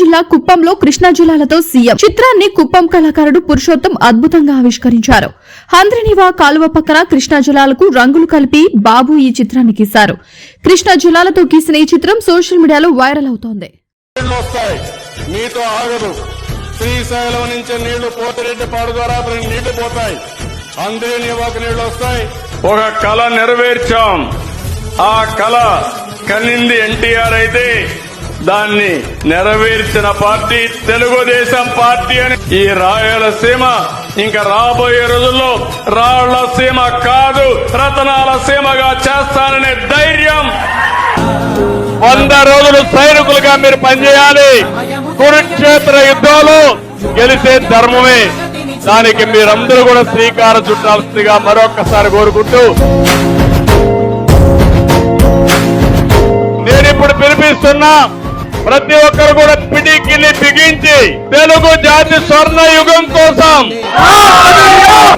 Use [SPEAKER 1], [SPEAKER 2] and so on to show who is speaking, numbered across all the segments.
[SPEAKER 1] జిల్లా కుప్పంలో కృష్ణా జిల్లాలతో సీఎం. చిత్రాన్ని కుప్పం కళాకారుడు పురుషోత్తం అద్భుతంగా ఆవిష్కరించారు. హంద్రినివా కాలువ పక్కన కృష్ణా జలాలకు రంగులు కలిపి బాబు ఈ చిత్రాన్ని గీశారు. కృష్ణా జలాలతో గీసిన ఈ చిత్రం సోషల్ మీడియాలో వైరల్ అవుతోంది.
[SPEAKER 2] నీళ్ళు వస్తాయి. నీతో ఆగదు. శ్రీశైలం నుంచి నీళ్ళు ద్వారా పోతాయి. అందరి నీవాకు నీళ్ళు వస్తాయి. ఒక కళ నెరవేర్చాం. ఆ కళ కనింది ఎన్టీఆర్ అయితే దాన్ని నెరవేర్చిన పార్టీ తెలుగుదేశం పార్టీ అని ఈ రాయలసీమ ఇంకా రాబోయే రోజుల్లో రాళ్ళసీమ కాదు రతనాల సీమగా చేస్తాననే ధైర్యం. వంద రోజులు సైనికులుగా మీరు పనిచేయాలి. కురుక్షేత్ర యుద్ధంలో గెలిచే ధర్మమే. దానికి మీరందరూ కూడా శ్రీకారం చుట్టాల్సిందిగా మరొక్కసారి కోరుకుంటూ నేను ఇప్పుడు పిలిపిస్తున్నా. ప్రతి ఒక్కరు కూడా పిడికిల్లి బిగించి తెలుగు జాతి స్వర్ణ యుగం కోసం.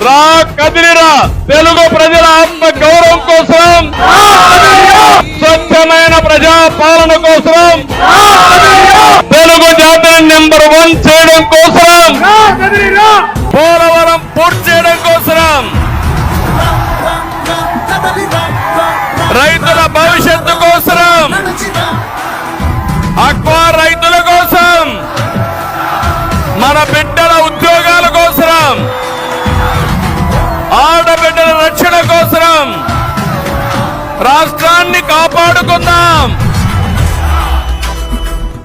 [SPEAKER 2] రా కదిరిరా తెలుగు ప్రజల ఆత్మ గౌరవం కోసం. స్వచ్ఛమైన ప్రజా పాలన కోసం. తెలుగు జాతిని నెంబర్ వన్ చేయడం కోసం. పోలవరం పూర్తి చేయడం కోసం. రైతుల భవిష్యత్తు కోసం. మన బిడ్డల ఉద్యోగాల కోసరం. ఆడబిడ్డల రక్షణ కోసరం. రాష్ట్రాన్ని కాపాడుకుందాం.